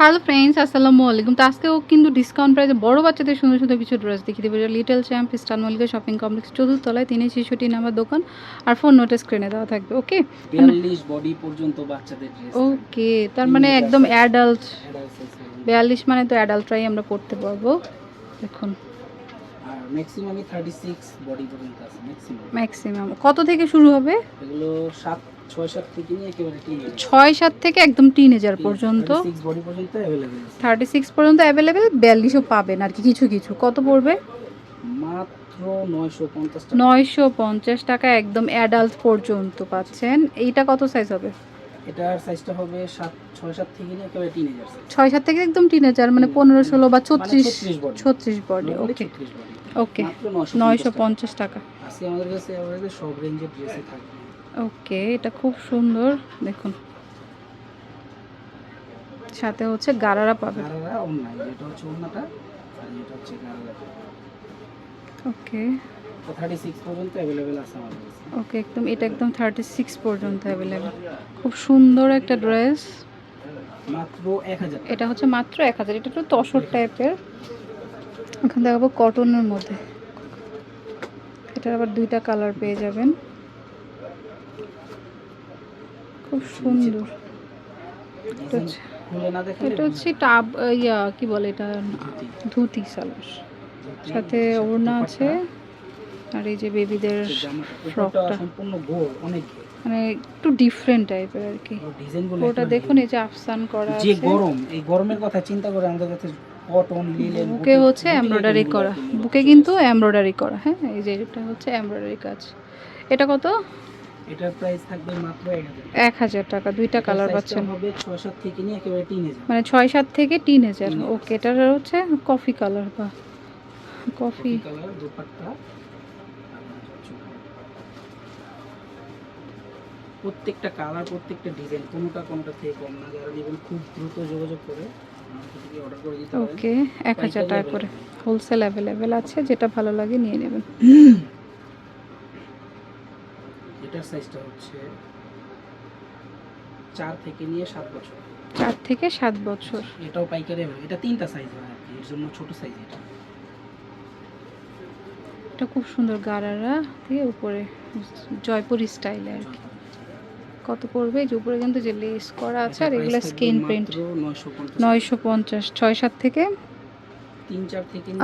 Hello friends আসসালামু আলাইকুম তো আজকেও কিন্তু ডিসকাউন্ট প্রাইসে বড় বাচ্চাদের সুন্দর সুন্দর কিছু ড্রেস দেখিয়ে দেবো। Little champ star Mallika shopping complex চতুর্থলায় তিনি ছেষট্টি নাম্বার দোকান। আর ফোন নোটে স্ক্রিনে দেওয়া থাকবে ওকে বিয়াল্লিশ বডি পর্যন্ত বাচ্চাদের ওকে তার মানে একদম অ্যাডাল্ট বিয়াল্লিশ মানে তো অ্যাডাল্টরাই আমরা পড়তে পারব। দেখুন। আর ম্যাক্সিমামই থার্টি সিক্স বডি পর্যন্ত আছে ম্যাক্সিমাম ম্যাক্সিমাম কত থেকে শুরু হবে? এগুলো সাত ছয় সাত থেকে নিয়ে একেবারে টিন ছয় সাত থেকে একদম টিনেজার পর্যন্ত? সিক্স বডি পর্যন্ত থার্টি সিক্স পর্যন্ত অ্যাভেলেবেল বিয়াল্লিশও পাবেন আর কি কিছু কিছু। কত পড়বে? মাত্র নয়শো পঞ্চাশ টাকা। একদম অ্যাডাল্ট পর্যন্ত পাচ্ছেন। এইটা কত সাইজ হবে? এটার সাইজটা হবে সাত ছয় সাত থেকে নিয়ে একেবারে টিন এজার সাইজ ছয় সাত থেকে একদম টিনেজার মানে পনেরো ষোলো বা ছত্রিশ 36 body। ছত্রিশ বডি ওকে ওকে মাত্র নয়শো নয়শো পঞ্চাশ টাকা। আজকে আমাদের কাছে অ্যাভারেজে সব রেঞ্জের ড্রেসই থাকবে। ওকে এটা খুব সুন্দর দেখুন। সাথে হচ্ছে গারারা পাবে। গারারা অনলাইন যেটা হচ্ছে অন্যটা আর যেটা হচ্ছে গারারা। ওকে পর্যন্ত অ্যাভেলেবেল আছে আমাদের ওকে একদম এটা একদম থার্টি সিক্স পর্যন্ত অ্যাভেলেবেল খুব সুন্দর একটা ড্রেস মাত্র এক হাজার এটা হচ্ছে মাত্র এক হাজার এটা একটু তসর টাইপের এখন দেখাবো কটনের মধ্যে। এটার আবার দুইটা কালার পেয়ে যাবেন। খুব সুন্দর। এটা হচ্ছে টাব ইয়া কি বলে এটা? ধুতি সালোয়ার সাথে ওড়না আছে। আর এই যে বেবিদের ফ্রকটা। সম্পূর্ণ গোল অনেক মানে একটু ডিফারেন্ট টাইপের আর কি। ওটা দেখুন এই যে আফসান করা যে গরম এই গরমের কথা চিন্তা করে আমাদের কাছে কটন লিলেন বুকে হচ্ছে এমব্রয়ডারি করা। বুকে কিন্তু এমব্রয়ডারি করা। হ্যাঁ এই যে এটা হচ্ছে এমব্রয়ডারি কাজ। এটা কত? এটার প্রাইস থাকবে মাত্র 1000 এক হাজার টাকা দুইটা কালার পাচ্ছেন। হবে 6 7 থেকে নিয়ে একেবারে টিনেজার মানে ছয় সাত থেকে তিন হাজার। ওকে এটার হচ্ছে কফি কালার বা কফি কালার দুপাট্টা। প্রত্যেকটা কালার প্রত্যেকটা ডিজাইন কোনোটা কোনোটা থেকে কম না। যারা নেবেন খুব দ্রুত যোগাযোগ করে ওকে এক হাজার টাকা করে। হোলসেল অ্যাভেলেবেল আছে যেটা ভালো লাগে নিয়ে নেবেন। এটার সাইজটা হচ্ছে চার থেকে নিয়ে সাত বছর। চার থেকে সাত বছর। এটাও পাইকারি। এটা তিনটা সাইজ হয় আর কি এর জন্য ছোট সাইজ এটা। এটা খুব সুন্দর গারারা দিয়ে উপরে জয়পুরি স্টাইলে আর কি। কত পড়বে? এই যে উপরে কিন্তু যে লেস করা আছে আর এটার এগুলো স্ক্রিন প্রিন্ট 950 নয়শো পঞ্চাশ ছয় সাত থেকে?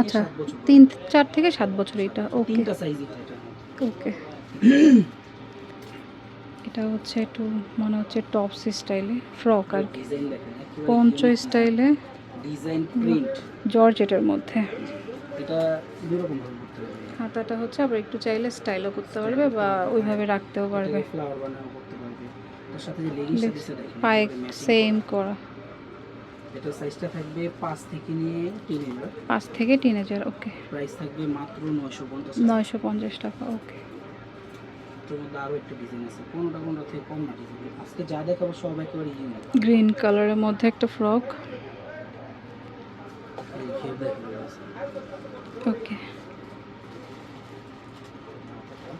আচ্ছা তিন চার থেকে সাত বছর এটা ওকে ওকে এটা হচ্ছে একটু মনে হচ্ছে টপস স্টাইলে ফ্রক আর কি। পঞ্চ স্টাইলে ডিজাইন প্রিন্ট জর্জেটের মধ্যে। এটা হাতাটা হচ্ছে আবার একটু চাইলে স্টাইলও করতে পারবে বা ওইভাবে রাখতেও পারবে। ফ্লাওয়ার বানাও। তার সাথে যে লেগিংসটা দিছে দেখেন পায়ে সেম করা এটা সাইজটা থাকবে পাঁচ থেকে নিয়ে হাজার পাঁচ থেকে তিন হাজার ওকে প্রাইস থাকবে মাত্র নয়শো পঞ্চাশ নয়শো পঞ্চাশ টাকা ওকে এর মধ্যে আরও একটা ডিজাইন আছে কোনোটা কোনোটা থেকে কম না ডিজাইন আজকে যা দেখাবো সব একেবারে ইউনিক গ্রিন কালারের মধ্যে একটা ফ্রক ওকে সাথে এটা হচ্ছে leggings, একেবারে ওকে ম্যাচিং করা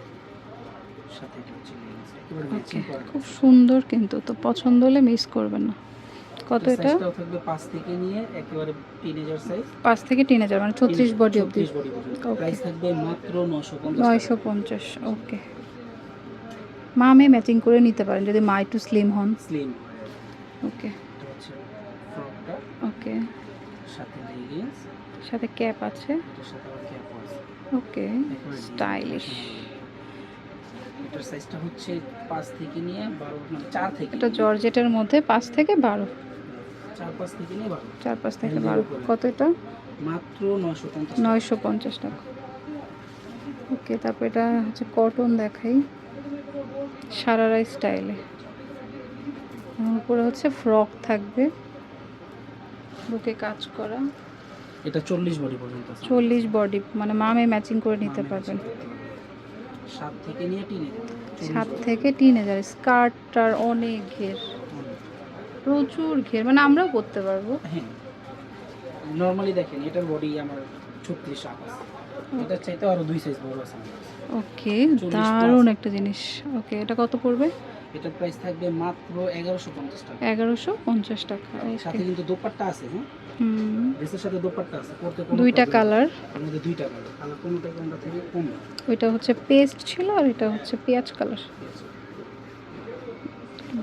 খুব সুন্দর কিন্তু তো পছন্দ হলে মিস করবেন না। কত এটা? থাকবে পাঁচ থেকে নিয়ে একেবারে টিনেজার সাইজ পাঁচ থেকে তিন হাজার মানে ছত্রিশ বডি অবধি. প্রাইস থাকবে মাত্র পঞ্চাশ নয়শো পঞ্চাশ ওকে মা আমি ম্যাচিং করে নিতে পারেন যদি মা একটু স্লিম হন। স্লিম ওকে ওকে সাথে লেগিংস সাথে ক্যাপ আছে। সাথে ক্যাপ আছে। ওকে স্টাইলিশ এটার সাইজটা হচ্ছে পাঁচ থেকে নিয়ে বারো মানে চার থেকে। এটা জর্জেটের মধ্যে পাঁচ থেকে বারো। চার পাঁচ থেকে নিয়ে বারো। চার পাঁচ থেকে বারো। কত এটা? মাত্র নশো পঞ্চাশ নয়শো পঞ্চাশ টাকা। ওকে তারপর এটা হচ্ছে কটন দেখাই। সারারাই স্টাইলে। উপরে হচ্ছে ফ্রক থাকবে। বুকে কাজ করা। এটা চল্লিশ বডি পর্যন্ত চল্লিশ বডি মানে মামে ম্যাচিং করে নিতে পারবেন। সাত থেকে নিয়ে টিনে সাত থেকে তিন হাজার স্কার্টটার অনেক ঘের। প্রচুর ঘের মানে আমরাও পরতে পারব। হ্যাঁ। নর্মালি দেখেন এটার বডি আমার ছত্রিশ আপ আছে। এটার চাইতে আরও দুই সাইজ বড় আছে ওকে 40 দারুণ একটা জিনিস। ওকে এটা কত পড়বে? এটার প্রাইস থাকবে মাত্র এগারোশো পঞ্চাশ টাকা। এগারোশো পঞ্চাশ টাকা সাথে কিন্তু দোপাট্টা আছে হ্যাঁ? হুম। ড্রেসের সাথে দোপাট্টা আছে পড়তে কোনো দুইটা কালারের মধ্যে দুইটা কালার কালার কোনোটা কোনটা থেকে কম? ওইটা হচ্ছে পেস্ট ছিল আর এটা হচ্ছে পেঁয়াজ কালার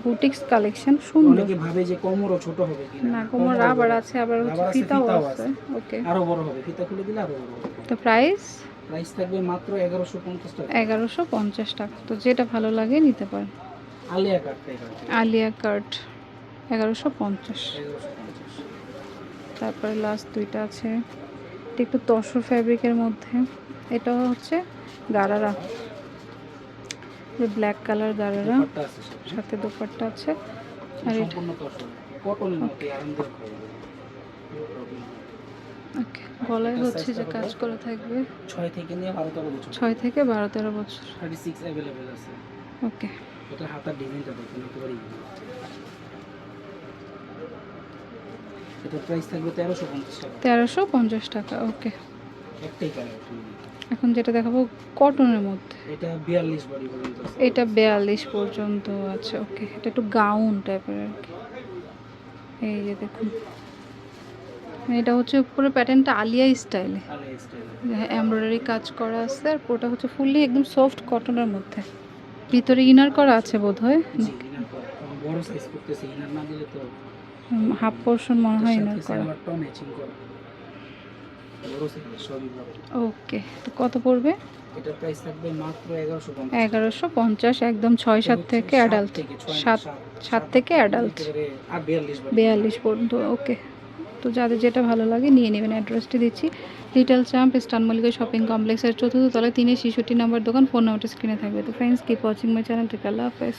বুটিক্স কালেকশন সুন্দর। অনেকে ভাবে যে কোমরও ছোট হবে কিনা। না কোমর রাবার আছে আবার হচ্ছে ফিতাও আছে ওকে আরও বড় হবে ফিতা খুলে দিলে আরও বড় হবে। তো প্রাইস প্রাইস থাকবে মাত্র টাকা তো যেটা ভালো লাগে নিতে পারেন। আলিয়া কাট এগারোশো পঞ্চাশ। তারপরে লাস্ট দুইটা আছে। এটা একটু তসর ফ্যাব্রিকের মধ্যে। এটা হচ্ছে গারারা। Black colour gharara. সাথে। সাথে দোপাট্টা আছে। আর. ওকে গলায় হচ্ছে যে কাজ? করা থাকবে। ছয় থেকে নিয়ে বারো তেরো বছর। ছয় থেকে বারো তেরো বছর। থার্টি সিক্স অ্যাভেলেবেল আছে। ওকে এটা হাতার ডিজাইনটা দেখুন একেবারে। এটার প্রাইস থাকবে তেরোশো পঞ্চাশ টাকা। তেরোশো পঞ্চাশ টাকা ওকে। একটাই কালার এখন যেটা দেখাবো কটনের মধ্যে। এটা বিয়াল্লিশ বডি পর্যন্ত এটা বেয়াল্লিশ পর্যন্ত আছে ওকে। এটা একটু গাউন টাইপের আর কি। এই যে দেখুন। এটা হচ্ছে পুরো প্যাটার্নটা আলিয়া স্টাইলে এমব্রয়ডারি কাজ করা আছে আর পুরোটা হচ্ছে ফুললি একদম সফট কটনের মধ্যে। ভিতরে ইনার করা আছে বোধ হয় হাফ পোর্শন মনে হয় ইনার করা। ওকে তো কত পড়বে? এটার প্রাইস থাকবে মাত্র এগারোশো পঞ্চাশ। একদম ছয় সাত থেকে অ্যাডাল্ট থেকে ছয় সাত সাত থেকে অ্যাডাল্ট একেবারে আর বিয়াল্লিশ বডি বিয়াল্লিশ পর্যন্ত ওকে তো যাদের যেটা ভালো লাগে নিয়ে নেবেন। অ্যাড্রেসটি দিচ্ছি। লিটল চাম্প স্টান মল্লিকা শপিং কমপ্লেক্সের চতুর্থ তলায় তিনে শিশুটি নাম্বার দোকান ফোন নাম্বারটা স্ক্রিনে থাকবে। তো friends keep watching my channel থেকে আল্লাহ হাফেজ।